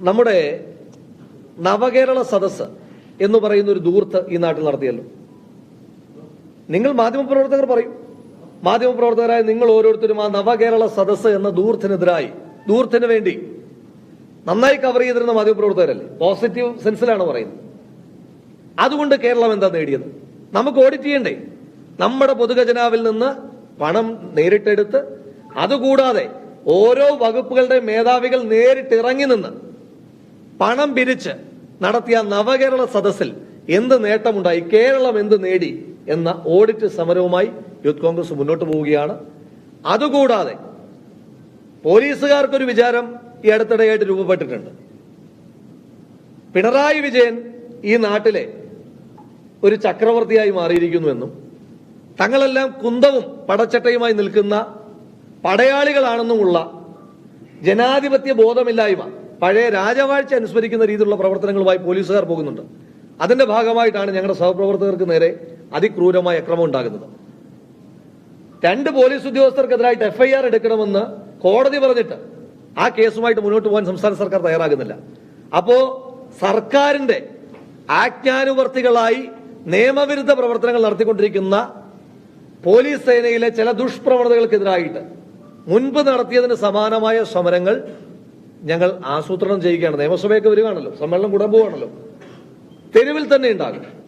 നമ്മുടെ നവകേരള സദസ് എന്ന് പറയുന്ന ഒരു ദൂർത്ത് ഈ നാട്ടിൽ നടത്തിയല്ലോ. നിങ്ങൾ മാധ്യമപ്രവർത്തകർ പറയും. മാധ്യമപ്രവർത്തകരായ നിങ്ങൾ ഓരോരുത്തരും ആ നവകേരള സദസ് എന്ന ദൂർത്തിനെതിരായി ദൂർത്തിന് വേണ്ടി നന്നായി കവർ ചെയ്തിരുന്ന മാധ്യമപ്രവർത്തകരല്ലേ പോസിറ്റീവ് സെൻസിലാണ് പറയുന്നത്. അതുകൊണ്ട് കേരളം എന്താ നേടിയത്? നമുക്ക് ഓഡിറ്റ് ചെയ്യണ്ടേ? നമ്മുടെ പൊതുഖജനാവിൽ നിന്ന് പണം നേരിട്ടെടുത്ത് അതുകൂടാതെ ഓരോ വകുപ്പുകളുടെ മേധാവികൾ നേരിട്ട് ഇറങ്ങി നിന്ന് പണം പിരിച്ച് നടത്തിയ നവകേരള സദസ്സിൽ എന്ത് നേട്ടമുണ്ടായി കേരളം എന്ത് നേടി എന്ന ഓഡിറ്റ് സമരവുമായി യൂത്ത് കോൺഗ്രസ് മുന്നോട്ട് പോവുകയാണ്. അതുകൂടാതെ പോലീസുകാർക്കൊരു വിചാരം ഈ അടുത്തിടെയായിട്ട് രൂപപ്പെട്ടിട്ടുണ്ട്. പിണറായി വിജയൻ ഈ നാട്ടിലെ ഒരു ചക്രവർത്തിയായി മാറിയിരിക്കുന്നുവെന്നും തങ്ങളെല്ലാം കുന്തവും പടച്ചട്ടയുമായി നിൽക്കുന്ന പടയാളികളാണെന്നുമുള്ള ജനാധിപത്യ ബോധമില്ലായ്മ പഴയ രാജവാഴ്ച അനുസ്മരിക്കുന്ന രീതിയിലുള്ള പ്രവർത്തനങ്ങളുമായി പോലീസുകാർ പോകുന്നുണ്ട്. അതിന്റെ ഭാഗമായിട്ടാണ് ഞങ്ങളുടെ സഹപ്രവർത്തകർക്ക് നേരെ അതിക്രൂരമായ അക്രമം ഉണ്ടാകുന്നത്. രണ്ട് പോലീസ് ഉദ്യോഗസ്ഥർക്കെതിരായിട്ട് എഫ്ഐആർ എടുക്കണമെന്ന് കോടതി പറഞ്ഞിട്ട് ആ കേസുമായിട്ട് മുന്നോട്ട് പോകാൻ സംസ്ഥാന സർക്കാർ തയ്യാറാകുന്നില്ല. അപ്പോ സർക്കാരിന്റെ ആജ്ഞാനുവർത്തികളായി നിയമവിരുദ്ധ പ്രവർത്തനങ്ങൾ നടത്തിക്കൊണ്ടിരിക്കുന്ന പോലീസ് സേനയിലെ ചില ദുഷ്പ്രവണതകൾക്കെതിരായിട്ട് മുൻപ് നടത്തിയതിന് സമാനമായ സമരങ്ങൾ ഞങ്ങൾ ആസൂത്രണം ചെയ്യുകയാണ് നിയമസഭയൊക്കെ വരികയാണല്ലോ സമ്മേളനം കൂടാൻ പോവാണല്ലോ. തെരുവിൽ തന്നെ ഉണ്ടാകും.